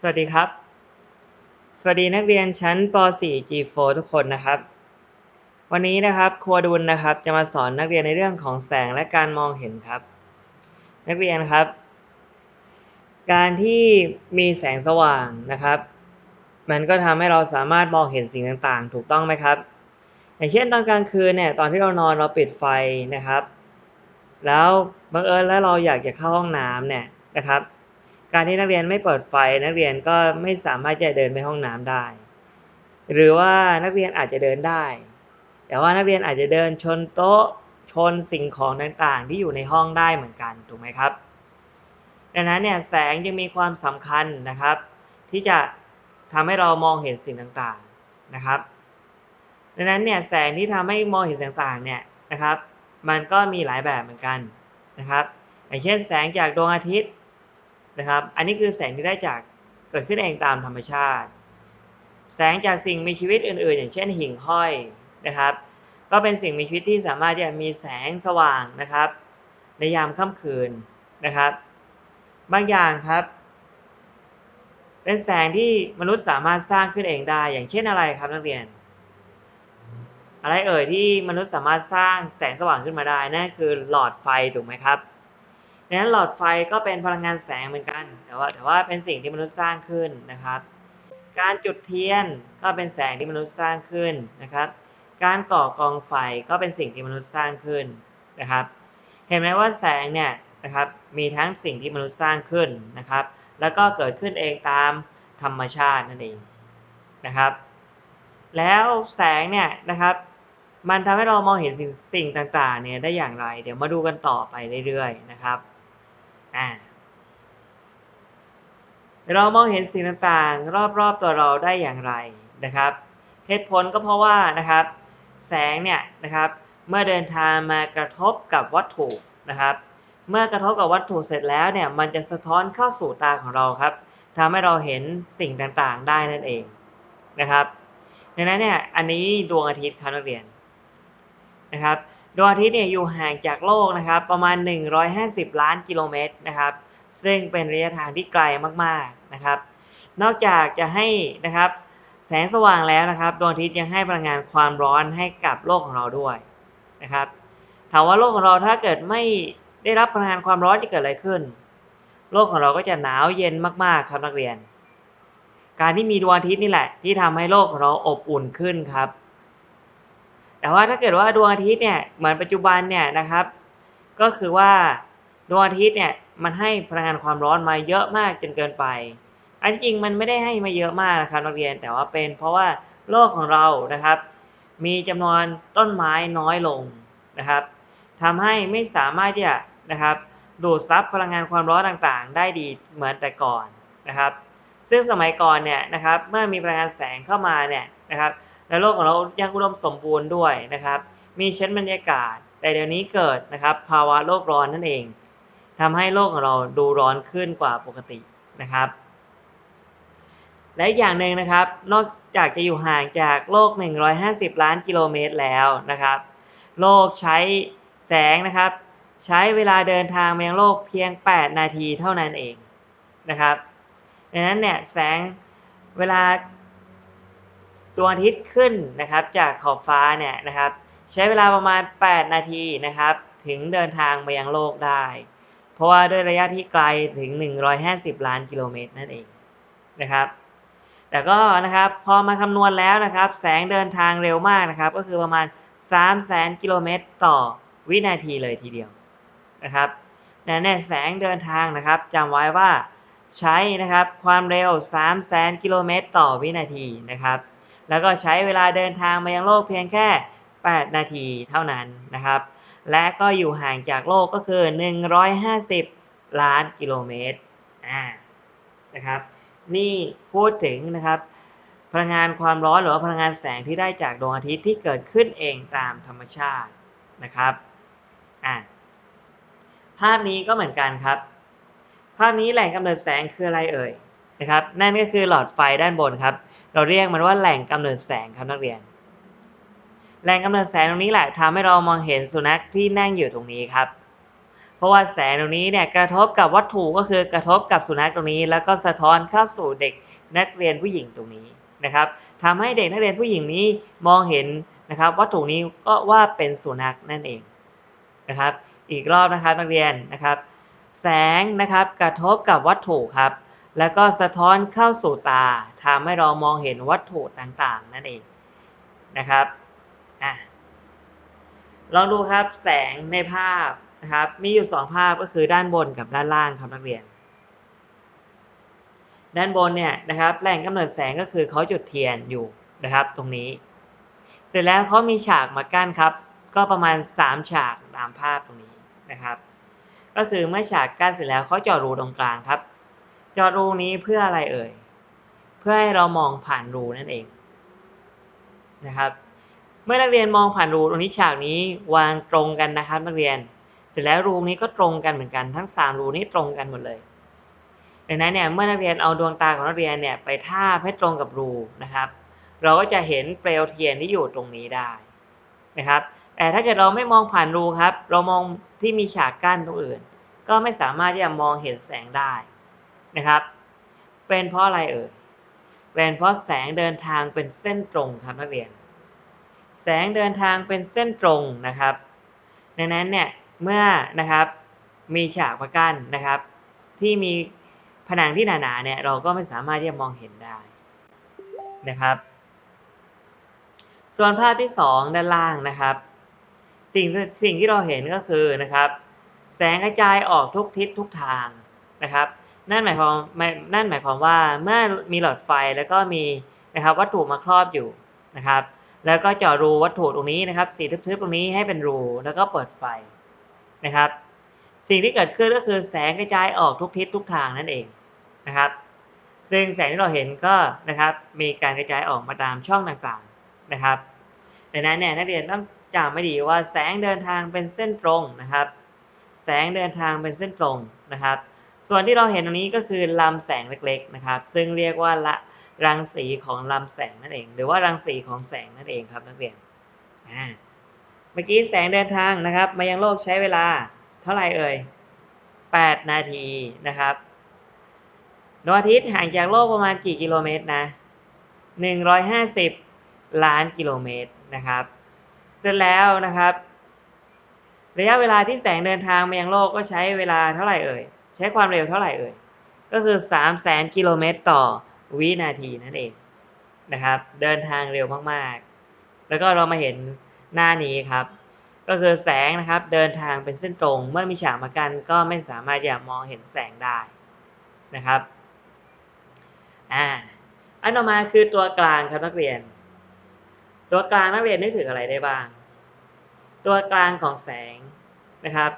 สวัสดีครับ สวัสดีนักเรียนชั้นป .4 G4 ทุกคนนะครับ วันนี้นะครับครัวดุลนะครับ จะมาสอนนักเรียนในเรื่องของแสงและการมองเห็นครับ นักเรียนครับ การที่มีแสงสว่างนะครับ มันก็ทำให้เราสามารถมองเห็นสิ่งต่างๆ ถูกต้องไหมครับ อย่างเช่นตอนกลางคืนเนี่ยตอนที่เรานอนเราปิดไฟนะครับ แล้วบังเอิญแล้วเราอยากจะเข้าห้องน้ำเนี่ยนะครับ การที่นักเรียนไม่เปิดไฟนักเรียนก็ไม่สามารถจะเดินไปห้องน้ำได้ หรือว่านักเรียนอาจจะเดินได้ แต่ว่านักเรียนอาจจะเดินชนโต๊ะชนสิ่งของต่างๆ ที่อยู่ในห้องได้เหมือนกันถูกไหมครับ ดังนั้นเนี่ยแสงยังมีความสำคัญนะครับ ที่จะทำให้เรามองเห็นสิ่งต่างๆนะครับ ดังนั้นเนี่ยแสงที่ทำให้มองเห็นสิ่งต่างๆเนี่ยนะครับ มันก็มีหลายแบบเหมือนกันนะครับ อย่างเช่นแสงจากดวงอาทิตย์ นะครับ อันนี้คือแสงที่ได้จากเกิดขึ้นเองตามธรรมชาติ แสงจากสิ่งมีชีวิตอื่น ๆ อย่างเช่นหิ่งห้อยนะครับ ก็เป็นสิ่งมีชีวิตที่สามารถที่จะมีแสงสว่างนะครับ ในยามค่ำคืนนะครับ บางอย่างครับ เป็นแสงที่มนุษย์สามารถสร้างขึ้นเองได้ อย่างเช่นอะไรครับนักเรียน อะไรเอ่ยที่มนุษย์สามารถสร้างแสงสว่างขึ้นมาได้นั่นคือหลอดไฟถูกไหมครับ ดังนั้นหลอดไฟก็เป็นพลังงานแสงเหมือนกัน แต่ว่าแต่ว่าเป็นสิ่งที่มนุษย์สร้างขึ้นนะครับ การจุดเทียนก็เป็นแสงที่มนุษย์สร้างขึ้นนะครับ การก่อกองไฟก็เป็นสิ่งที่มนุษย์สร้างขึ้นนะครับ เห็นไหมว่าแสงเนี่ยนะครับมีทั้งสิ่งที่มนุษย์สร้างขึ้นนะครับ แล้วก็เกิดขึ้นเองตามธรรมชาตินั่นเองนะครับ แล้วแสงเนี่ยนะครับมันทำให้เรามองเห็นสิ่งสิ่งต่างๆเนี่ยได้อย่างไร เดี๋ยวมาดูกันต่อไปเรื่อยๆนะครับ อ่าเรามองเห็นสิ่งต่างๆ รอบๆตัวเราได้อย่างไรนะครับ เหตุผลก็เพราะว่านะครับ แสงเนี่ยนะครับเมื่อเดินทางมากระทบกับวัตถุนะครับ เมื่อกระทบกับวัตถุเสร็จแล้วเนี่ยมันจะสะท้อนเข้าสู่ตาของเราครับทำให้เราเห็นสิ่งต่างๆ ได้นั่นเองนะครับดังนั้นเนี่ยอันนี้ดวงอาทิตย์ครับนักเรียนนะครับ ดวงอาทิตย์เนี่ยอยู่ห่างจากโลกนะครับ ประมาณ 150 ล้านกิโลเมตรนะครับ ซึ่งเป็นระยะทางที่ไกลมากๆนะครับ นอกจากจะให้นะครับแสงสว่างแล้วนะครับดวงอาทิตย์ยังให้พลังงานความร้อนให้กับโลกของเราด้วยนะครับถามว่าโลกของเราถ้าเกิดไม่ได้รับพลังงานความร้อนจะเกิดอะไรขึ้น โลกของเราก็จะหนาวเย็นมากๆครับนักเรียน การที่มีดวงอาทิตย์นี่แหละ ที่ทำให้โลกของเราอบอุ่นขึ้นครับ แต่ว่าถ้าเกิดว่าดวงอาทิตย์เนี่ยเหมือนปัจจุบันเนี่ยนะครับ ก็คือว่าดวงอาทิตย์เนี่ยมันให้พลังงานความร้อนมาเยอะมากจนเกินไป อันที่จริงมันไม่ได้ให้มาเยอะมากนะครับนักเรียน แต่ว่าเป็นเพราะว่าโลกของเรานะครับ มีจำนวนต้นไม้น้อยลงนะครับทำให้ไม่สามารถที่จะนะครับดูดซับพลังงานความร้อนต่างๆ ได้ดีเหมือนแต่ก่อนนะครับ ซึ่งสมัยก่อนเนี่ยนะครับเมื่อมีพลังงานแสงเข้ามาเนี่ยนะครับ และโลกของเรายังอุดมสมบูรณ์ด้วยนะครับ มีชั้นบรรยากาศ แต่เดี๋ยวนี้เกิดนะครับ ภาวะโลกร้อนนั่นเองทำให้โลกของเราดูร้อนขึ้นกว่าปกตินะครับ และอีกอย่างหนึ่งนะครับ นอกจากจะอยู่ห่างจากโลก 150 ล้านกิโลเมตรแล้วนะครับ โลกใช้แสงนะครับ ใช้เวลาเดินทางมายังโลกเพียง 8 นาทีเท่านั้นเองนะครับดังนั้นเนี่ยแสงเวลา ดวงอาทิตย์ขึ้นนะครับจากขอบฟ้าเนี่ยนะครับใช้เวลาประมาณ 8 นาทีนะครับถึงเดินทางมายังโลกได้ เพราะว่าด้วยระยะที่ไกลถึง 150 ล้านกิโลเมตรนั่นเองนะครับแต่ก็นะครับพอมาคำนวณแล้วนะครับแสงเดินทางเร็วมากนะครับก็คือประมาณ 3 0 0แสนกิโลเมตรต่อวินาทีเลยทีเดียวนะครับแต่เนี่ยแสงเดินทางนะครับจำไว้ว่าใช้นะครับความเร็ว 3 0 0แสนกิโลเมตรต่อวินาทีนะครับ แล้วก็ใช้เวลาเดินทางมายังโลกเพียงแค่ 8 นาทีเท่านั้นนะครับ และก็อยู่ห่างจากโลกก็คือ 150 ล้านกิโลเมตรอ่านะครับ นี่พูดถึงนะครับ พลังงานความร้อนหรือว่าพลังงานแสงที่ได้จากดวงอาทิตย์ที่เกิดขึ้นเองตามธรรมชาตินะครับอ่าภาพนี้ก็เหมือนกันครับ ภาพนี้แหล่งกำเนิดแสงคืออะไรเอ่ย นะครับ นั่นก็คือหลอดไฟด้านบนครับ เราเรียกมันว่าแหล่งกำเนิดแสงครับนักเรียน แหล่งกำเนิดแสงตรงนี้แหละทำให้เรามองเห็นสุนัขที่นั่งอยู่ตรงนี้ครับ เพราะว่าแสงตรงนี้เนี่ยกระทบกับวัตถุก็คือกระทบกับสุนัขตรงนี้ แล้วก็สะท้อนเข้าสู่เด็กนักเรียนผู้หญิงตรงนี้นะครับทำให้เด็กนักเรียนผู้หญิงนี้มองเห็นนะครับ วัตถุนี้ก็ว่าเป็นสุนัขนั่นเองนะครับ อีกรอบนะครับนักเรียนนะครับ แสงนะครับกระทบกับวัตถุครับ แล้วก็สะท้อนเข้าสู่ตาทำให้เรามองเห็นวัตถุต่างๆ นั่นเองนะครับอะลองดูครับแสงในภาพนะครับมีอยู่สองภาพก็คือด้านบนกับด้านล่างครับนักเรียน ด้านบนเนี่ยนะครับแหล่งกำเนิดแสงก็คือเขาจุดเทียนอยู่นะครับตรงนี้ เสร็จแล้วเขามีฉากมากั้นครับ ก็ประมาณ 3 ฉากตามภาพตรงนี้นะครับ ก็คือเมื่อฉากกั้นเสร็จแล้วเขาเจาะรูตรงกลางครับ จาะรูนี้เพื่ออะไรเอ่ย เพื่อให้เรามองผ่านรูนั่นเองนะครับ เมื่อนักเรียนมองผ่านรูตรงนี้ฉากนี้วางตรงกันนะครับ นักเรียน เสร็จแล้วรูนี้ก็ตรงกันเหมือนกันทั้ง 3 รูนี้ตรงกันหมดเลยดังนั้นเนี่ยเมื่อนักเรียนเอาดวงตาของนักเรียนเนี่ยไปทาบให้ตรงกับรูนะครับ เราก็จะเห็นเปลวเทียนที่อยู่ตรงนี้ได้นะครับ แต่ถ้าเกิดเราไม่มองผ่านรูครับ เรามองที่มีฉากกั้นตรงอื่น ก็ไม่สามารถที่จะมองเห็นแสงได้ นะครับ เป็นเพราะอะไรเอ่ยเป็นเพราะแสงเดินทางเป็นเส้นตรงครับนักเรียน แสงเดินทางเป็นเส้นตรงนะครับ ดังนั้นเนี่ยเมื่อนะครับมีฉากมากั้นนะครับ ที่มีผนังที่หนาๆเนี่ยเราก็ไม่สามารถที่จะมองเห็นได้นะครับ ส่วนภาพที่สองด้านล่างนะครับ สิ่งสิ่งที่เราเห็นก็คือนะครับ แสงกระจายออกทุกทิศทุกทางนะครับ นั่นหมายความนั่นหมายความว่าเมื่อมีหลอดไฟแล้วก็มีนะครับวัตถุมาครอบอยู่นะครับ แล้วก็เจาะรูวัตถุตรงนี้นะครับสีทึบๆตรงนี้ให้เป็นรูแล้วก็เปิดไฟนะครับ สิ่งที่เกิดขึ้นก็คือแสงกระจายออกทุกทิศทุกทางนั่นเองนะครับ ซึ่งแสงที่เราเห็นก็นะครับมีการกระจายออกมาตามช่องต่างๆนะครับดังนั้นเนี่ยนักเรียนต้องจำไม่ดีว่าแสงเดินทางเป็นเส้นตรงนะครับ แสงเดินทางเป็นเส้นตรงนะครับ ส่วนที่เราเห็นตรงนี้ก็คือลำแสงเล็กๆนะครับ ซึ่งเรียกว่าละรังสีของลำแสงนั่นเอง หรือว่ารังสีของแสงนั่นเองครับนักเรียนเมื่อกี้แสงเดินทางนะครับ มายังโลกใช้เวลาเท่าไหร่เอ่ย8 นาทีนะครับดวงอาทิตย์ห่างจากโลกประมาณกี่กิโลเมตรนะ 150 ล้านกิโลเมตรนะครับ เสร็จแล้วนะครับ ระยะเวลาที่แสงเดินทางมายังโลกก็ใช้เวลาเท่าไหร่เอ่ย ใช้ความเร็วเท่าไหร่เอ่ย ก็คือ 3 0 0แสนกิโลเมตรต่อวินาทีนั่นเองนะครับ เดินทางเร็วมากๆ แล้วก็เรามาเห็นหน้านี้ครับ ก็คือแสงนะครับเดินทางเป็นเส้นตรง เมื่อมีฉากมากันก็ไม่สามารถจะมองเห็นแสงได้นะครับ อ่า อันต่อมาคือตัวกลางครับนักเรียน ตัวกลางนักเรียนนึกถึงอะไรได้บ้าง ตัวกลางของแสงนะครับ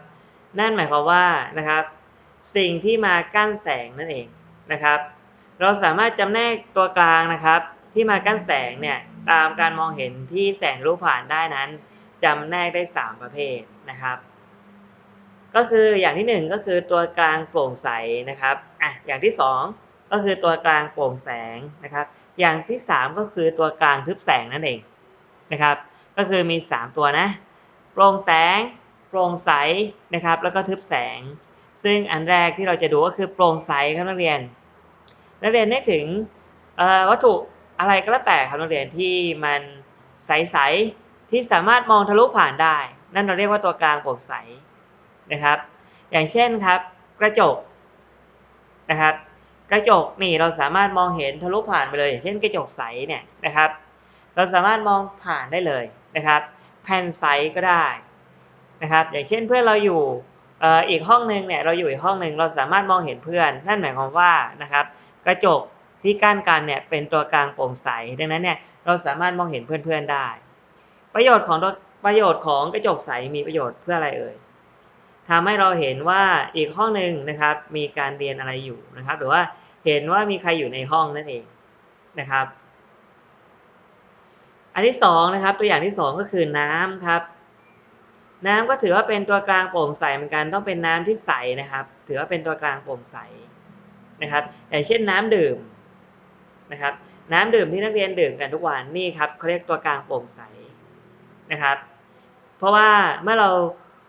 นั่นหมายความว่านะครับ สิ่งที่มากั้นแสงนั่นเองนะครับ เราสามารถจำแนกตัวกลางนะครับ ที่มากั้นแสงเนี่ยตามการมองเห็นที่แสงรู้ผ่านได้นั้นจำแนกได้ 3 ประเภทนะครับ ก็คืออย่างที่ 1 ก็คือตัวกลางโปร่งใสนะครับอะอย่างที่ 2 ก็คือตัวกลางโปร่งแสงนะครับ อย่างที่ 3 ก็คือตัวกลางทึบแสงนั่นเองนะครับ ก็คือมี 3 ตัวนะ โปร่งแสง โปร่งใสนะครับ แล้วก็ทึบแสง ซึ่งอันแรกที่เราจะดูก็คือโปร่งใสครับนักเรียน นักเรียนนึกถึงวัตถุอะไรก็แล้วแต่ครับนักเรียนที่มันใสๆที่สามารถมองทะลุผ่านได้ นั่นเราเรียกว่าตัวกลางโปร่งใสนะครับ อย่างเช่นครับ กระจกนะครับ กระจกนี่เราสามารถมองเห็นทะลุผ่านไปเลย อย่างเช่นกระจกใสเนี่ยนะครับ เราสามารถมองผ่านได้เลยนะครับ แผ่นใสก็ได้นะครับ อย่างเช่นเพื่อนเราอยู่ อีกห้องหนึ่งเนี่ยเราอยู่อีกห้องหนึ่งเราสามารถมองเห็นเพื่อน นั่นหมายความว่านะครับกระจกที่กั้นกันเนี่ยเป็นตัวกลางโปร่งใส ดังนั้นเนี่ยเราสามารถมองเห็นเพื่อนๆได้ ประโยชน์ของประโยชน์ของกระจกใสมีประโยชน์เพื่ออะไรเอ่ยทำให้เราเห็นว่าอีกห้องหนึ่งนะครับมีการเรียนอะไรอยู่นะครับ หรือว่าเห็นว่ามีใครอยู่ในห้องนั่นเองนะครับ อันที่สองนะครับตัวอย่างที่สองก็คือน้ำครับ น้ำก็ถือว่าเป็นตัวกลางโปร่งใสเหมือนกันต้องเป็นน้ำที่ใสนะครับ ถือว่าเป็นตัวกลางโปร่งใสนะครับอย่างเช่นน้ำดื่มนะครับ น้ำดื่มที่นักเรียนดื่มกันทุกวันนี่ครับเขาเรียกตัวกลางโปร่งใสนะครับ เพราะว่าเมื่อเรา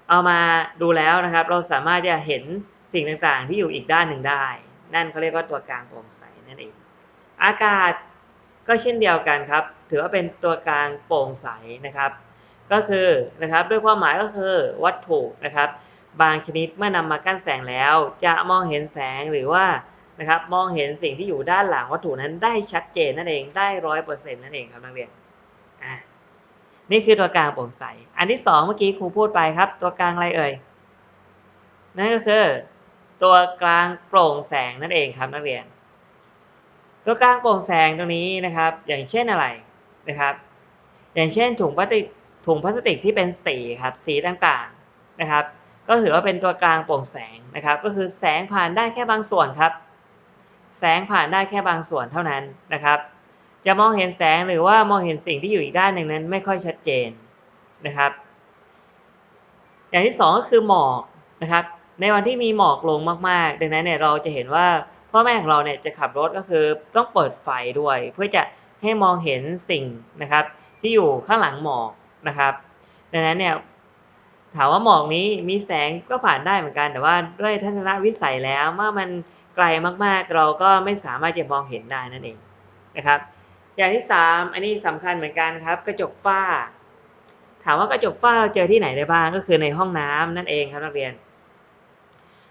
เอามาดูแล้วนะครับ เราสามารถจะเห็นสิ่งต่างๆ ที่อยู่อีกด้านหนึ่งได้ นั่นเขาเรียกว่าตัวกลางโปร่งใสนั่นเอง อากาศก็เช่นเดียวกันครับ ถือว่าเป็นตัวกลางโปร่งใสนะครับ ก็คือนะครับด้วยความหมายก็คือวัตถุนะครับ บางชนิดเมื่อนำมากั้นแสงแล้ว จะมองเห็นแสงหรือว่านะครับมองเห็นสิ่งที่อยู่ด้านหลังวัตถุนั้นได้ชัดเจนนั่นเองได้ร้อยเปอร์เซ็นต์นั่นเองครับนักเรียนอะนี่คือตัวกลางโปร่งใส อันที่สองเมื่อกี้ครูพูดไปครับ ตัวกลางอะไรเอ่ยนั่นก็คือ ตัวกลางโปร่งแสงนั่นเองครับนักเรียน ตัวกลางโปร่งแสงตรงนี้นะครับ อย่างเช่นอะไรนะครับ อย่างเช่นถุงพลาสติก ถุงพลาสติกที่เป็นสีครับสีต่างๆนะครับ ก็ถือว่าเป็นตัวกลางโปร่งแสงนะครับ ก็คือแสงผ่านได้แค่บางส่วนครับ แสงผ่านได้แค่บางส่วนเท่านั้นนะครับจะมองเห็นแสงหรือว่ามองเห็นสิ่งที่อยู่อีกด้านหนึ่งนั้นไม่ค่อยชัดเจนนะครับ อย่างที่สองก็คือหมอกนะครับ ในวันที่มีหมอกลงมากๆ ดังนั้นเนี่ยเราจะเห็นว่าพ่อแม่ของเราเนี่ยจะขับรถก็คือต้องเปิดไฟด้วย เพื่อจะให้มองเห็นสิ่งนะครับ ที่อยู่ข้างหลังหมอก นะครับ ดังนั้นเนี่ยถามว่าหมอกนี้มีแสงก็ผ่านได้เหมือนกัน แต่ว่าด้วยทัศนวิสัยแล้วเมื่อมันไกลมากๆ เราก็ไม่สามารถจะมองเห็นได้นั่นเองนะครับ อย่างที่สามอันนี้สำคัญเหมือนกันครับ กระจกฝ้า ถามว่ากระจกฝ้าเราเจอที่ไหนได้บ้างก็คือในห้องน้ำนั่นเองครับนักเรียน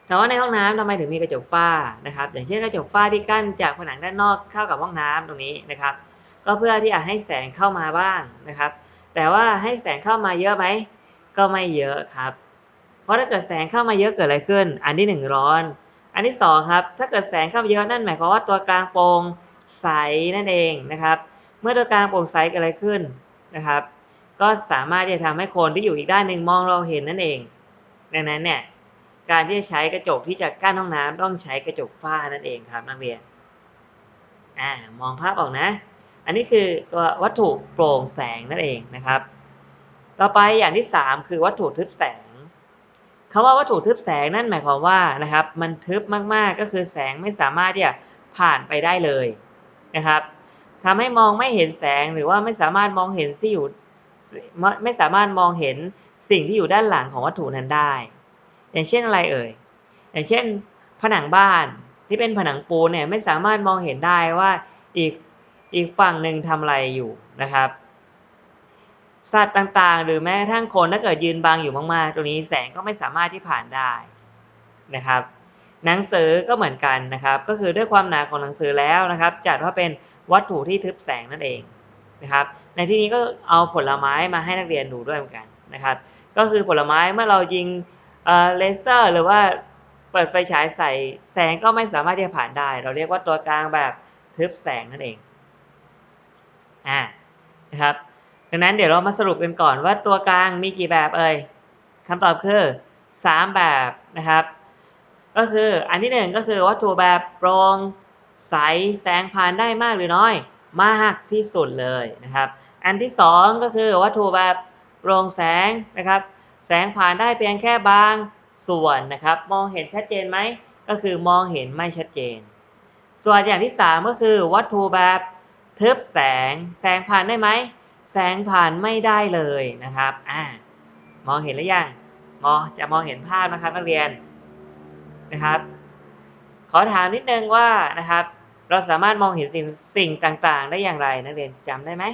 ถามว่าในห้องน้ำทำไมถึงมีกระจกฝ้านะครับ อย่างเช่นกระจกฝ้าที่กั้นจากผนังด้านนอกเข้ากับห้องน้ำตรงนี้นะครับ ก็เพื่อที่จะให้แสงเข้ามาบ้างนะครับ แต่ว่าให้แสงเข้ามาเยอะไหมก็ไม่เยอะครับ เพราะถ้าเกิดแสงเข้ามาเยอะเกิดอะไรขึ้น อันที่หนึ่งร้อน อันที่สองครับ ถ้าเกิดแสงเข้ามาเยอะนั่นหมายความว่าตัวกลางโปร่งใสนั่นเองนะครับ เมื่อตัวกลางโปร่งใสเกิดอะไรขึ้นนะครับ ก็สามารถที่จะทำให้คนที่อยู่อีกด้านหนึ่งมองเราเห็นนั่นเอง ดังนั้นเนี่ยการที่จะใช้กระจกที่จะกั้นห้องน้ำต้องใช้กระจกฝ้านั่นเองครับนักเรียน อ่ามองภาพออกนะ อันนี้คือตัววัตถุโปร่งแสงนั่นเองนะครับ ต่อไปอย่างที่ 3 คือวัตถุทึบแสงคำว่าวัตถุทึบแสงนั่นหมายความว่านะครับ มันทึบมากๆก็คือแสงไม่สามารถที่จะผ่านไปได้เลยนะครับทำให้มองไม่เห็นแสงหรือว่าไม่สามารถมองเห็นที่อยู่ไม่สามารถมองเห็นสิ่งที่อยู่ด้านหลังของวัตถุนั้นได้ อย่างเช่นอะไรเอ่ย อย่างเช่น ผนังบ้านที่เป็นผนังปูนเนี่ยไม่สามารถมองเห็นได้ว่าอีก อีกฝั่งหนึ่งทำอะไรอยู่นะครับสัตว์ต่างๆ หรือแม้กระทั่งคนถ้าเกิดยืนบังอยู่มากๆ ตรงนี้แสงก็ไม่สามารถที่ผ่านได้นะครับ หนังสือก็เหมือนกันนะครับ ก็คือด้วยความหนาของหนังสือแล้วนะครับ จัดว่าเป็นวัตถุที่ทึบแสงนั่นเองนะครับ ในที่นี้ก็เอาผลไม้มาให้นักเรียนดูด้วยเหมือนกันนะครับ ก็คือผลไม้เมื่อเรายิงเลเซอร์หรือว่าเปิดไฟฉายใส่แสงก็ไม่สามารถที่จะผ่านได้ เราเรียกว่าตัวกลางแบบทึบแสงนั่นเอง อ่านะครับดังนั้นเดี๋ยวเรามาสรุปกันก่อนว่าตัวกลางมีกี่แบบเอ่ยคำตอบคือ 3 แบบนะครับ ก็คืออันที่หนึ่งก็คือวัตถุแบบโปร่งใสแสงผ่านได้มากหรือน้อย มากที่สุดเลยนะครับ อันที่สองก็คือวัตถุแบบโปร่งแสงนะครับ แสงผ่านได้เพียงแค่บางส่วนนะครับ มองเห็นชัดเจนไหมก็คือมองเห็นไม่ชัดเจน ส่วนอย่างที่สามก็คือวัตถุแบบ ทึบแสง แสงผ่านได้ไหม แสงผ่านไม่ได้เลยนะครับ อ่ามองเห็นหรือยัง มองจะมองเห็นภาพนะครับนักเรียนนะครับ ขอถามนิดนึงว่านะครับ เราสามารถมองเห็นสิ่งสิ่งต่างๆ ได้อย่างไรนักเรียนจำได้ไหม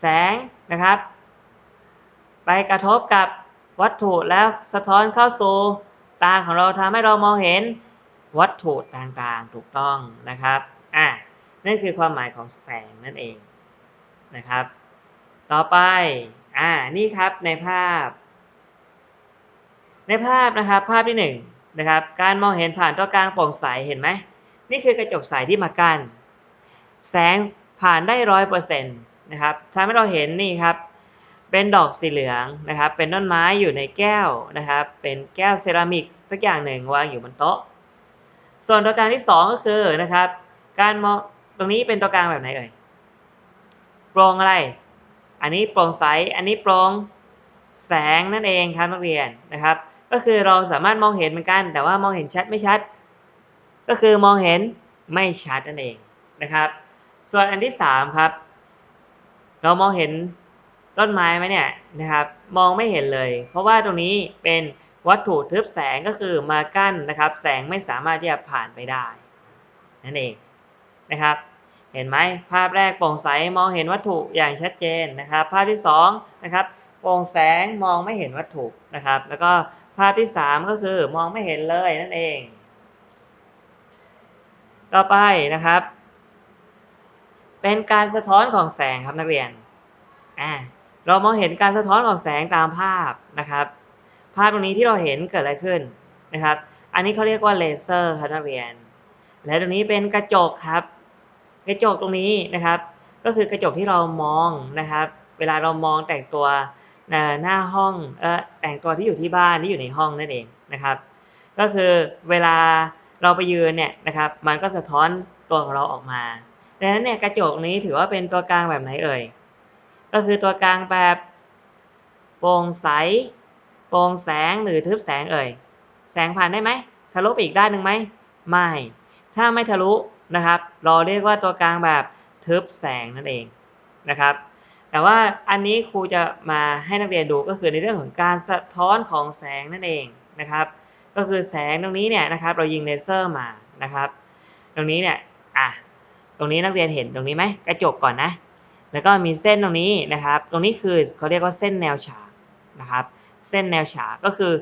แสงนะครับ ไปกระทบกับวัตถุแล้วสะท้อนเข้าสู่ตาของเราทำให้เรามองเห็นวัตถุต่างๆ ถูกต้องนะครับ นั่นคือความหมายของแสงนั่นเองนะครับ ต่อไปอ่านี่ครับในภาพ ในภาพนะครับภาพที่หนึ่งนะครับการมองเห็นผ่านตัวกลางโปร่งใสเห็นไหมนี่คือกระจกใสที่มากั้นแสงผ่านได้ร้อยเปอร์เซ็นต์นะครับทำให้เราเห็นนี่ครับเป็นดอกสีเหลืองนะครับ เป็นต้นไม้อยู่ในแก้วนะครับ เป็นแก้วเซรามิกสักอย่างหนึ่งวางอยู่บนโต๊ะ ส่วนตัวกลางที่สองก็คือนะครับ การมอง ตรงนี้เป็นตัวกลางแบบไหนเอ่ยโปร่งอะไร อันนี้โปร่งใส อันนี้โปร่งแสงนั่นเองครับนักเรียนนะครับ ก็คือเราสามารถมองเห็นเหมือนกัน แต่ว่ามองเห็นชัดไม่ชัด ก็คือมองเห็นไม่ชัดนั่นเองนะครับ ส่วนอันที่สามครับ เรามองเห็นต้นไม้ไหมเนี่ยนะครับ มองไม่เห็นเลย เพราะว่าตรงนี้เป็นวัตถุทึบแสงก็คือมากั้นนะครับ แสงไม่สามารถที่จะผ่านไปได้นั่นเอง นะครับ เห็นไหมภาพแรกโปร่งใสมองเห็นวัตถุอย่างชัดเจนนะครับ ภาพที่สองนะครับโปร่งแสงมองไม่เห็นวัตถุนะครับ แล้วก็ภาพที่สามก็คือมองไม่เห็นเลยนั่นเอง ต่อไปนะครับ เป็นการสะท้อนของแสงครับนักเรียนอ่าเรามองเห็นการสะท้อนของแสงตามภาพนะครับ ภาพตรงนี้ที่เราเห็นเกิดอะไรขึ้นนะครับ อันนี้เขาเรียกว่าเลเซอร์ครับนักเรียน และตรงนี้เป็นกระจกครับ กระจกตรงนี้นะครับ ก็คือกระจกที่เรามองนะครับ เวลาเรามองแต่งตัวหน้าห้องเออแต่งตัวที่อยู่ที่บ้านที่อยู่ในห้องนั่นเองนะครับ ก็คือเวลาเราไปยืนเนี่ยนะครับ มันก็สะท้อนตัวของเราออกมาดังนั้นเนี่ยกระจกนี้ถือว่าเป็นตัวกลางแบบไหนเอ่ย ก็คือตัวกลางแบบโปร่งใสโปร่งแสงหรือทึบแสงเอ่ย แสงผ่านได้ไหมทะลุไปอีกด้านหนึ่งไหมไม่ ถ้าไม่ทะลุ นะครับ เราเรียกว่าตัวกลางแบบทึบแสงนั่นเองนะครับ แต่ว่าอันนี้ครูจะมาให้นักเรียนดูก็คือในเรื่องของการสะท้อนของแสงนั่นเองนะครับ ก็คือแสงตรงนี้เนี่ยนะครับ เรายิงเลเซอร์มานะครับ ตรงนี้เนี่ยอะตรงนี้นักเรียนเห็นตรงนี้ไหมกระจกก่อนนะ แล้วก็มีเส้นตรงนี้นะครับ ตรงนี้คือเขาเรียกว่าเส้นแนวฉากนะครับ เส้นแนวฉากก็คือ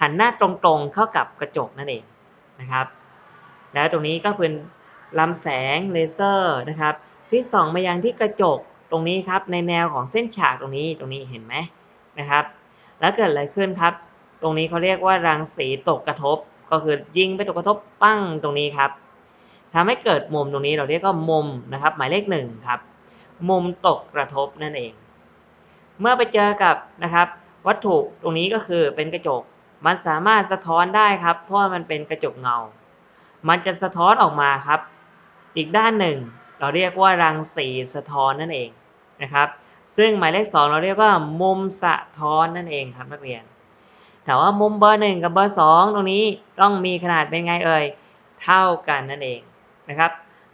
หันหน้าตรงๆเข้ากับกระจกนั่นเองนะครับ แล้วตรงนี้ก็เป็น ลำแสงเลเซอร์นะครับที่ส่องมายังที่กระจกตรงนี้ครับในแนวของเส้นฉากตรงนี้ตรงนี้เห็นไหมนะครับ แล้วเกิดอะไรขึ้นครับ ตรงนี้เขาเรียกว่ารังสีตกกระทบ ก็คือยิงไปตกกระทบปั้งตรงนี้ครับทำให้เกิดมุมตรงนี้เราเรียกว่ามุมนะครับ หมายเลขหนึ่งครับ มุมตกกระทบนั่นเอง เมื่อไปเจอกับนะครับ วัตถุตรงนี้ก็คือเป็นกระจก มันสามารถสะท้อนได้ครับ เพราะมันเป็นกระจกเงา มันจะสะท้อนออกมาครับ อีกด้านหนึ่ง เราเรียกว่ารังสีสะท้อนนั่นเองนะครับ ซึ่งหมายเลขสองเราเรียกว่ามุมสะท้อนนั่นเองครับนักเรียนแต่ว่ามุมเบอร์หนึ่งกับเบอร์สองตรงนี้ต้องมีขนาดเป็นไงเอ่ยเท่ากันนั่นเองนะครับ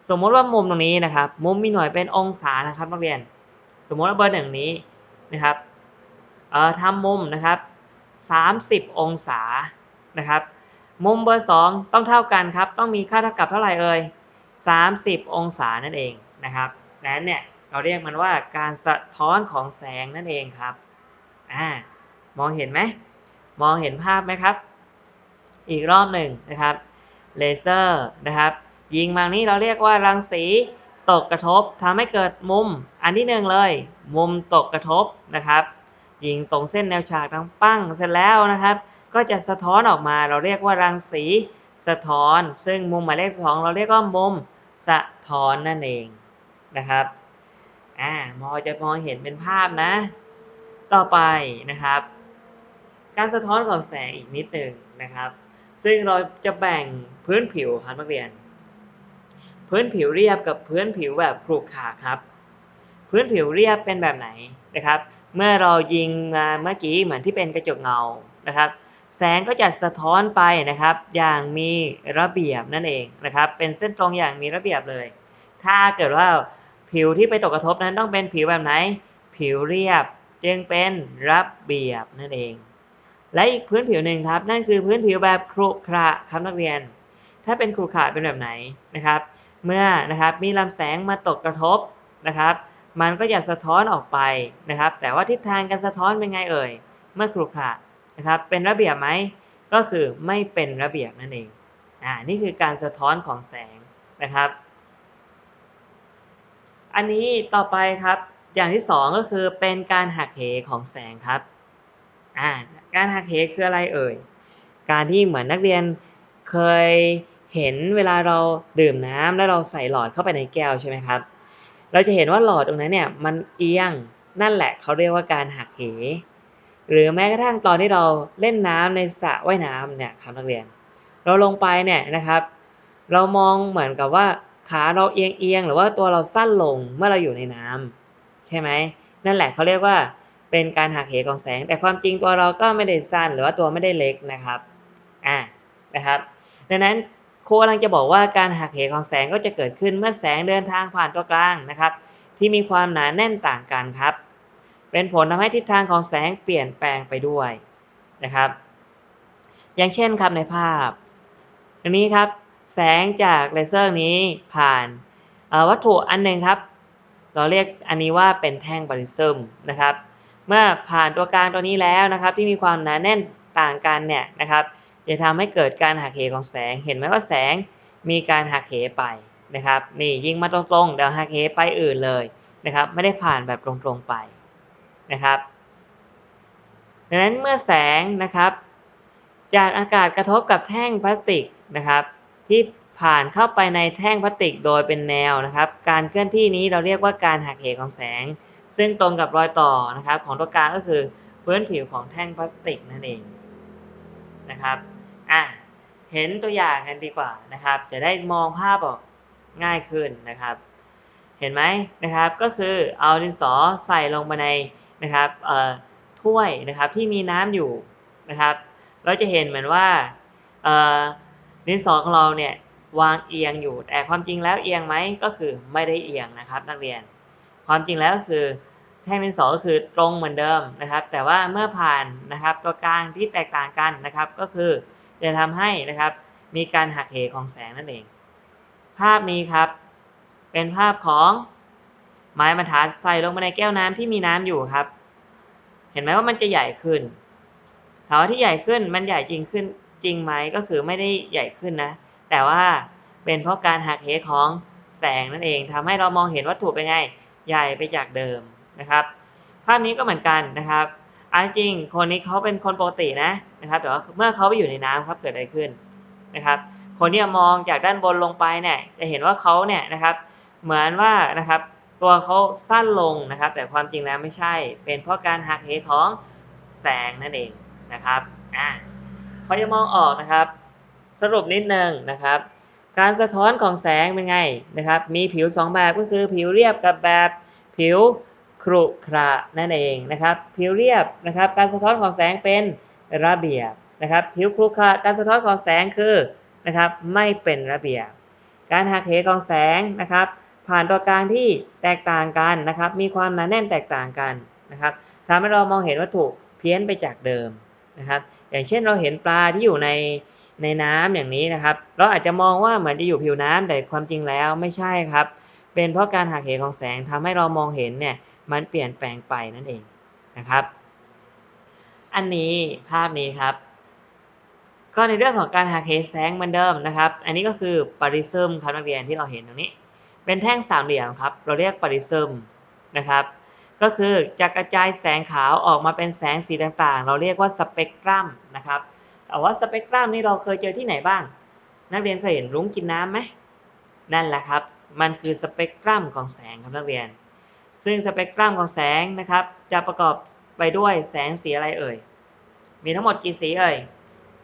สมมติว่ามุมตรงนี้นะครับ มุมมีหน่วยเป็นองศานะครับนักเรียน สมมติว่าเบอร์หนึ่งนี้นะครับเอ่อทำมุมนะครับสามสิบองศานะครับ มุมเบอร์สองต้องเท่ากันครับ ต้องมีค่าเท่ากับเท่าไหร่เอ่ย สามสิบองศานั่นเองนะครับนั้นเนี่ยเราเรียกมันว่าการสะท้อนของแสงนั่นเองครับอ่ามองเห็นไหมมองเห็นภาพไหมครับ อีกรอบหนึ่งนะครับเลเซอร์นะครับยิงมานี้เราเรียกว่ารังสีตกกระทบทำให้เกิดมุมอันที่หนึ่งเลย มุมตกกระทบนะครับ ยิงตรงเส้นแนวฉากทั้งปั้งเสร็จแล้วนะครับ ก็จะสะท้อนออกมาเราเรียกว่ารังสีสะท้อน ซึ่งมุมหมายเลขสองเราเรียกว่ามุม สะท้อนนั่นเองนะครับอ่ามอจะมองเห็นเป็นภาพนะ ต่อไปนะครับ การสะท้อนของแสงอีกนิดหนึ่งนะครับ ซึ่งเราจะแบ่งพื้นผิวครับนักเรียน พื้นผิวเรียบกับพื้นผิวแบบขรุขระครับ พื้นผิวเรียบเป็นแบบไหนนะครับ เมื่อเรายิงมาเมื่อกี้เหมือนที่เป็นกระจกเงานะครับ แสงก็จะสะท้อนไปนะครับ อย่างมีระเบียบนั่นเองนะครับ เป็นเส้นตรงอย่างมีระเบียบเลย ถ้าเกิดว่าผิวที่ไปตกกระทบนั้นต้องเป็นผิวแบบไหน ผิวเรียบจึงเป็นระเบียบนั่นเอง และอีกพื้นผิวหนึ่งครับ นั่นคือพื้นผิวแบบครุขระครับนักเรียน ถ้าเป็นครุขระเป็นแบบไหนนะครับ เมื่อนะครับมีลำแสงมาตกกระทบนะครับ มันก็จะสะท้อนออกไปนะครับ แต่ว่าทิศทางการสะท้อนเป็นไงเอ่ย เมื่อครุขระ นะครับเป็นระเบียบไหมก็คือไม่เป็นระเบียบนั่นเองอ่านี่คือการสะท้อนของแสงนะครับ อันนี้ต่อไปครับอย่างที่สองก็คือเป็นการหักเหของแสงครับอ่าการหักเหคืออะไรเอ่ยการที่เหมือนนักเรียนเคยเห็นเวลาเราดื่มน้ำแล้วเราใส่หลอดเข้าไปในแก้วใช่ไหมครับ เราจะเห็นว่าหลอดตรงนั้นเนี่ยมันเอียงนั่นแหละเขาเรียกว่าการหักเห หรือแม้กระทั่งตอนที่เราเล่นน้ำในสระว่ายน้ำเนี่ยครับนักเรียน เราลงไปเนี่ยนะครับ เรามองเหมือนกับว่าขาเราเอียงเอียงหรือว่าตัวเราสั้นลงเมื่อเราอยู่ในน้ำใช่ไหมนั่นแหละเขาเรียกว่าเป็นการหักเหของแสง แต่ความจริงตัวเราก็ไม่ได้สั้นหรือว่าตัวไม่ได้เล็กนะครับอ่านะครับ ดังนั้นครูกำลังจะบอกว่าการหักเหของแสงก็จะเกิดขึ้นเมื่อแสงเดินทางผ่านตัวกลางนะครับ ที่มีความหนาแน่นต่างกันครับ เป็นผลทำให้ทิศทางของแสงเปลี่ยนแปลงไปด้วยนะครับ อย่างเช่นครับในภาพอันนี้ครับแสงจากเลเซอร์นี้ผ่านวัตถุอันหนึ่งครับ เราเรียกอันนี้ว่าเป็นแท่งบริซึมนะครับ เมื่อผ่านตัวกลางตัวนี้แล้วนะครับ ที่มีความหนาแน่นต่างกันเนี่ยนะครับจะทำให้เกิดการหักเหของแสง เห็นไหมว่าแสงมีการหักเหไปนะครับ นี่ยิงมาตรงๆเดี๋ยวหักเหไปอื่นเลยนะครับ ไม่ได้ผ่านแบบตรงๆไป นะครับ ดังนั้นเมื่อแสงนะครับ จากอากาศกระทบกับแท่งพลาสติกนะครับ ที่ผ่านเข้าไปในแท่งพลาสติกโดยเป็นแนวนะครับ การเคลื่อนที่นี้เราเรียกว่าการหักเหของแสง ซึ่งตรงกับรอยต่อนะครับ ของตัวกลางก็คือพื้นผิวของแท่งพลาสติกนั่นเองนะครับอะเห็นตัวอย่างกันดีกว่านะครับ จะได้มองภาพออกง่ายขึ้นนะครับ เห็นไหมนะครับก็คือเอาดินสอใส่ลงไปใน นะครับถ้วยนะครับที่มีน้ำอยู่นะครับ เราจะเห็นเหมือนว่าดินสอของเราเนี่ยวางเอียงอยู่ แต่ความจริงแล้วเอียงไหมก็คือไม่ได้เอียงนะครับนักเรียน ความจริงแล้วก็คือแท่งดินสอก็คือตรงเหมือนเดิมนะครับ แต่ว่าเมื่อผ่านนะครับตัวกลางที่แตกต่างกันนะครับ ก็คือจะทำให้นะครับมีการหักเหของแสงนั่นเอง ภาพนี้ครับ เป็นภาพของ ไม้บรรทัดใส่ลงไปในแก้วน้ำที่มีน้ำอยู่ครับ เห็นไหมว่ามันจะใหญ่ขึ้นถามว่าที่ใหญ่ขึ้นมันใหญ่จริงขึ้นจริงไหมก็คือไม่ได้ใหญ่ขึ้นนะ แต่ว่าเป็นเพราะการหักเหของแสงนั่นเองทำให้เรามองเห็นวัตถุเป็นไงใหญ่ไปจากเดิมนะครับ ภาพนี้ก็เหมือนกันนะครับอันจริงคนนี้เขาเป็นคนปกตินะนะครับแต่ว่าเมื่อเขาไปอยู่ในน้ำครับเกิดอะไรขึ้นนะครับ คนที่มองจากด้านบนลงไปเนี่ยจะเห็นว่าเขาเนี่ยนะครับ เหมือนว่านะครับ ตัวเขาสั้นลงนะครับ แต่ความจริงแล้วไม่ใช่ เป็นเพราะการหักเหของแสงนั่นเองนะครับอ่าพอจะมองออกนะครับ สรุปนิดนึงนะครับ การสะท้อนของแสงเป็นไงนะครับ มีผิว 2 แบบก็คือผิวเรียบกับแบบผิวครุขระนั่นเองนะครับ ผิวเรียบนะครับ การสะท้อนของแสงเป็นระเบียบนะครับ ผิวครุขระการสะท้อนของแสงคือนะครับ ไม่เป็นระเบียบ การหักเหของแสงนะครับ ผ่านตัวกลางที่แตกต่างกันนะครับ มีความหนาแน่นแตกต่างกันนะครับทำให้เรามองเห็นวัตถุเพี้ยนไปจากเดิมนะครับ อย่างเช่นเราเห็นปลาที่อยู่ในในน้ำอย่างนี้นะครับ เราอาจจะมองว่าเหมือนจะอยู่ผิวน้ำแต่ความจริงแล้วไม่ใช่ครับ เป็นเพราะการหักเหของแสงทำให้เรามองเห็นเนี่ยมันเปลี่ยนแปลงไปนั่นเองนะครับ อันนี้ภาพนี้ครับ ก็ในเรื่องของการหักเหแสงเหมือนเดิมนะครับ อันนี้ก็คือปริซึมครับนักเรียนที่เราเห็นตรงนี้ เป็นแท่งสามเหลี่ยมครับ เราเรียกปริซึมนะครับ ก็คือจะกระจายแสงขาวออกมาเป็นแสงสีต่างๆ เราเรียกว่าสเปกตรัมนะครับแต่ว่าสเปกตรัมนี่เราเคยเจอที่ไหนบ้าง นักเรียนเคยเห็นรุ้งกินน้ำไหมนั่นแหละครับ มันคือสเปกตรัมของแสงครับนักเรียน ซึ่งสเปกตรัมของแสงนะครับ จะประกอบไปด้วยแสงสีอะไรเอ่ย มีทั้งหมดกี่สีเอ่ย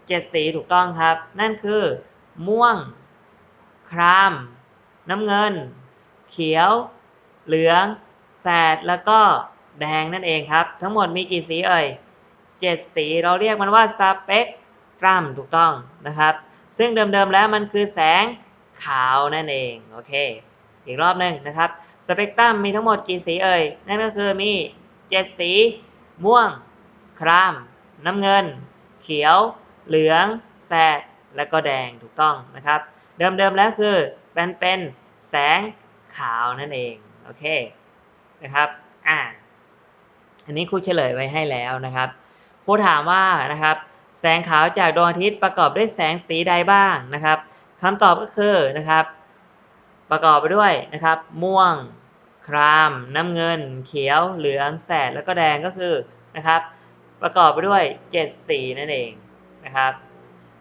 เจ็ดสีถูกต้องครับ นั่นคือ ม่วง คราม น้ำเงิน เขียว เหลือง แสด แล้วก็แดงนั่นเองครับ ทั้งหมดมีกี่สีเอ่ยเจ็ดสีเราเรียกมันว่าสเปกตรัมถูกต้องนะครับ ซึ่งเดิมๆแล้วมันคือแสงขาวนั่นเอง โอเค อีกรอบหนึ่งนะครับ สเปกตรัมมีทั้งหมดกี่สีเอ่ย นั่นก็คือมีเจ็ดสี ม่วง คราม น้ำเงิน เขียว เหลือง แสด และก็แดงถูกต้องนะครับ เดิมๆแล้วคือเป็นเป็นแสงขาวนั่นเอง โอเค นะครับ อ่า อันนี้ครูเฉลยไว้ให้แล้วนะครับครูถามว่านะครับ แสงขาวจากดวงอาทิตย์ประกอบด้วยแสงสีใดบ้างนะครับคำตอบก็คือนะครับ ประกอบไปด้วยนะครับ ม่วง คราม น้ำเงิน เขียว เหลือง แสด แล้วก็แดงก็คือนะครับ ประกอบไปด้วย 7 สีนั่นเองนะครับ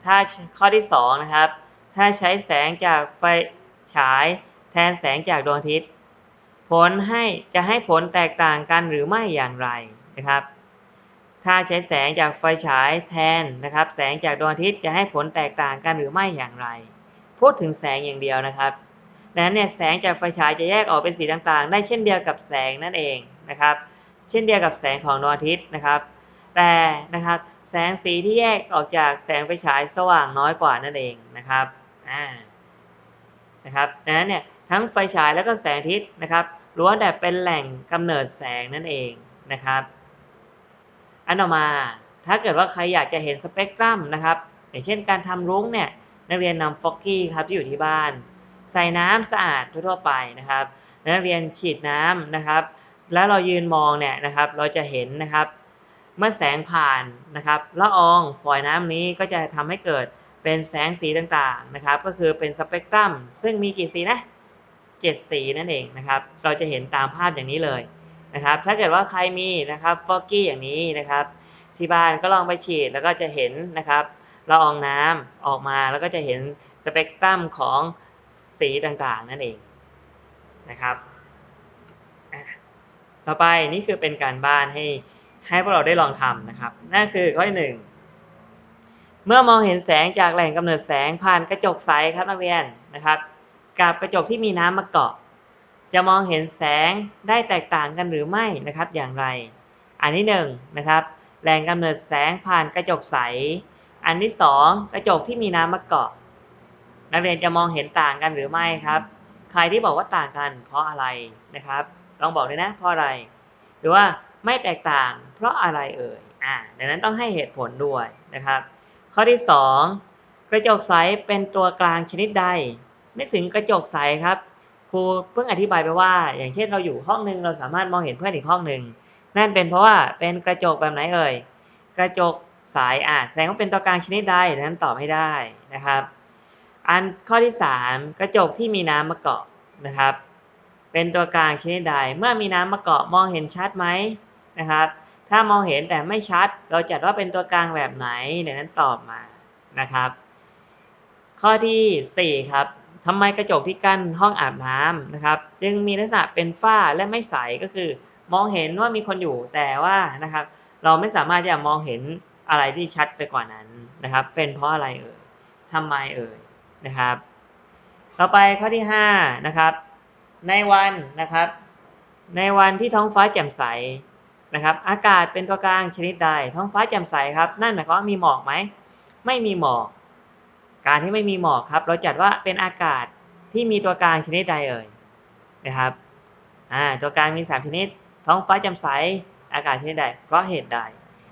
ถ้าข้อที่2นะครับ ถ้าใช้แสงจากไฟฉายแทนแสงจากดวงอาทิตย์ ผลให้จะให้ผลแตกต่างกันหรือไม่อย่างไรนะครับ ถ้าใช้แสงจากไฟฉายแทนนะครับ แสงจากดวงอาทิตย์จะให้ผลแตกต่างกันหรือไม่อย่างไร พูดถึงแสงอย่างเดียวนะครับดังนั้นเนี่ยแสงจากไฟฉายจะแยกออกเป็นสีต่างๆ ได้เช่นเดียวกับแสงนั่นเองนะครับ เช่นเดียวกับแสงของดวงอาทิตย์นะครับ แต่นะครับแสงสีที่แยกออกจากแสงไฟฉายสว่างน้อยกว่านั่นเองนะครับ อ่านะครับดังนั้นเนี่ยทั้งไฟฉายแล้วก็แสงอาทิตย์นะครับล้วนแต่เป็นแหล่งกำเนิดแสงนั่นเองนะครับ อันต่อมาถ้าเกิดว่าใครอยากจะเห็นสเปกตรัมนะครับอย่างเช่นการทำรุ้งเนี่ยนักเรียนนำฟอกกี้ครับที่อยู่ที่บ้าน ใส่น้ำสะอาดทั่วๆไปนะครับนักเรียนฉีดน้ำนะครับ แล้วเรายืนมองเนี่ยนะครับเราจะเห็นนะครับ เมื่อแสงผ่านนะครับละอองฝอยน้ำนี้ก็จะทำให้เกิด เป็นแสงสีต่างๆนะครับ ก็คือเป็นสเปกตรัมซึ่งมีกี่สีนะเจ็ดสีนั่นเองนะครับ เราจะเห็นตามภาพอย่างนี้เลยนะครับ ถ้าเกิดว่าใครมีนะครับฟอกกี้อย่างนี้นะครับ ที่บ้านก็ลองไปฉีดแล้วก็จะเห็นนะครับละอองน้ำออกมาแล้วก็จะเห็นสเปกตรัมของสีต่างๆ นั่นเองนะครับต่อไปนี่คือเป็นการบ้านให้ให้พวกเราได้ลองทำนะครับ นั่นคือข้อที่หนึ่ง เมื่อมองเห็นแสงจากแหล่งกำเนิดแสงผ่านกระจกใสครับนักเรียนนะครับ กับกระจกที่มีน้ำมาเกาะ จะมองเห็นแสงได้แตกต่างกันหรือไม่นะครับอย่างไร อันที่หนึ่งนะครับแหล่งกำเนิดแสงผ่านกระจกใส อันที่สองกระจกที่มีน้ำมาเกาะ นักเรียนจะมองเห็นต่างกันหรือไม่ครับ ใครที่บอกว่าต่างกันเพราะอะไรนะครับลองบอกเลยนะเพราะอะไร หรือว่าไม่แตกต่างเพราะอะไรเอ่ยอ่าดังนั้นต้องให้เหตุผลด้วยนะครับ ข้อที่สองกระจกใสเป็นตัวกลางชนิดใดนึกถึงกระจกใสครับครูเพิ่งอธิบายไปว่า อย่างเช่นเราอยู่ห้องหนึ่งเราสามารถมองเห็นเพื่อนอีกห้องหนึ่งนั่นเป็นเพราะว่าเป็นกระจกแบบไหนเอ่ยกระจกสายอะแสดงว่าเป็นตัวกลางชนิดใดนั้นตอบไม่ได้นะครับ อันข้อที่ 3 กระจกที่มีน้ำมาเกาะนะครับ เป็นตัวกลางชนิดใดเมื่อมีน้ำมาเกาะมองเห็นชัดไหมนะครับ ถ้ามองเห็นแต่ไม่ชัด เราจัดว่าเป็นตัวกลางแบบไหนเดี๋ยวนั้นตอบมานะครับ ข้อทีสี่ 4 ครับทำไมกระจกที่กั้นห้องอาบน้ำนะครับ จึงมีลักษณะเป็นฝ้าและไม่ใสก็คือ มองเห็นว่ามีคนอยู่แต่ว่านะครับ เราไม่สามารถที่จะมองเห็นอะไรที่ชัดไปกว่านั้นนะครับ เป็นเพราะอะไรเอ่ยทำไมเอ่ยนะครับ ต่อไปข้อที่ห้านะครับ ในวันนะครับ ในวันที่ท้องฟ้าแจ่มใส นะครับ อากาศเป็นตัวกลางชนิดใด ท้องฟ้าแจ่มใสครับ นั่นหมายความว่ามีหมอกไหม ไม่มีหมอก การที่ไม่มีหมอกครับ เราจัดว่าเป็นอากาศที่มีตัวกลางชนิดใดเอ่ยนะครับ อ่า ตัวกลางมีสามชนิด ท้องฟ้าแจ่มใส อากาศชนิดใด เพราะเหตุใด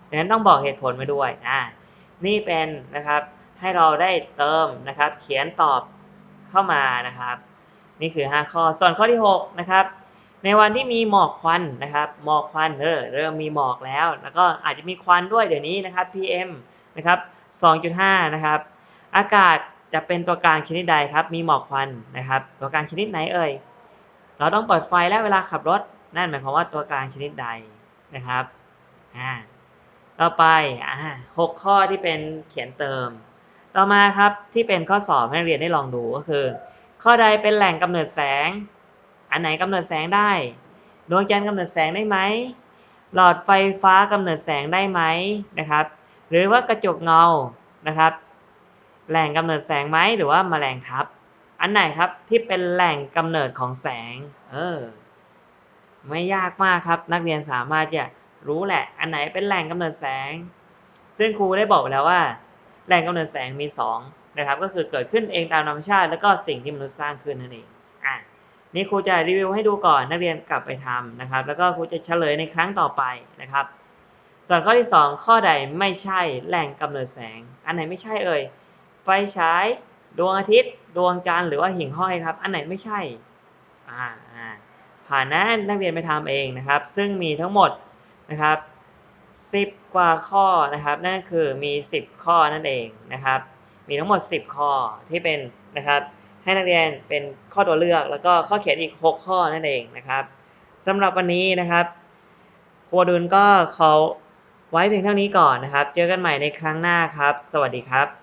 ดังนั้นต้องบอกเหตุผลมาด้วย อ่า นี่เป็นนะครับ ให้เราได้เติมนะครับ เขียนตอบเข้ามานะครับ นี่คือ 5 ข้อ ส่วนข้อที่ 6 นะครับ ในวันที่มีหมอกควันนะครับ หมอกควันเออเริ่มมีหมอกแล้ว แล้วก็อาจจะมีควันด้วยเดี๋ยวนี้นะครับ PM นะครับ 2.5 นะครับ อากาศจะเป็นตัวกลางชนิดใดครับ มีหมอกควันนะครับ ตัวกลางชนิดไหนเอ่ย เราต้องเปิดไฟแล้วเวลาขับรถ นั่นหมายความว่าตัวกลางชนิดใดนะครับอ่าต่อไปอ่าหกข้อที่เป็นเขียนเติม ต่อมาครับที่เป็นข้อสอบให้เรียนได้ลองดูก็คือ ข้อใดเป็นแหล่งกำเนิดแสง อันไหนกำเนิดแสงได้ดวงจันทร์กำเนิดแสงได้ไหมหลอดไฟฟ้ากำเนิดแสงได้ไหมนะครับ หรือว่ากระจกเงานะครับ แหล่งกำเนิดแสงไหมหรือว่าแมลงทับ อันไหนครับที่เป็นแหล่งกำเนิดของแสง เออ ไม่ยากมากครับ นักเรียนสามารถจะรู้แหละ อันไหนเป็นแหล่งกำเนิดแสง ซึ่งครูได้บอกแล้วว่า แหล่งกำเนิดแสงมีสองนะครับ ก็คือเกิดขึ้นเองตามธรรมชาติ แล้วก็สิ่งที่มนุษย์สร้างขึ้นนั่นเอง นี่ครูจะรีวิวให้ดูก่อนนักเรียนกลับไปทำนะครับ แล้วก็ครูจะเฉลยในครั้งต่อไปนะครับ ส่วนข้อที่ 2 ข้อใดไม่ใช่แหล่งกำเนิดแสง อันไหนไม่ใช่เอ่ยไฟฉายดวงอาทิตย์ ดวงจันทร์หรือว่าหิ่งห้อยครับ อันไหนไม่ใช่อ่าอ่าผ่านนะนักเรียนไปทำเองนะครับ ซึ่งมีทั้งหมดนะครับ10 กว่าข้อนะครับ นั่นคือมี 10 ข้อนั่นเองนะครับ มีทั้งหมด 10 ข้อที่เป็นนะครับ ให้นักเรียนเป็นข้อตัวเลือกแล้วก็ข้อเขียนอีก 6 ข้อนั่นเองนะครับสำหรับวันนี้นะครับครูดุลก็ขอไว้เพียงเท่านี้ก่อนนะครับ เจอกันใหม่ในครั้งหน้าครับ สวัสดีครับ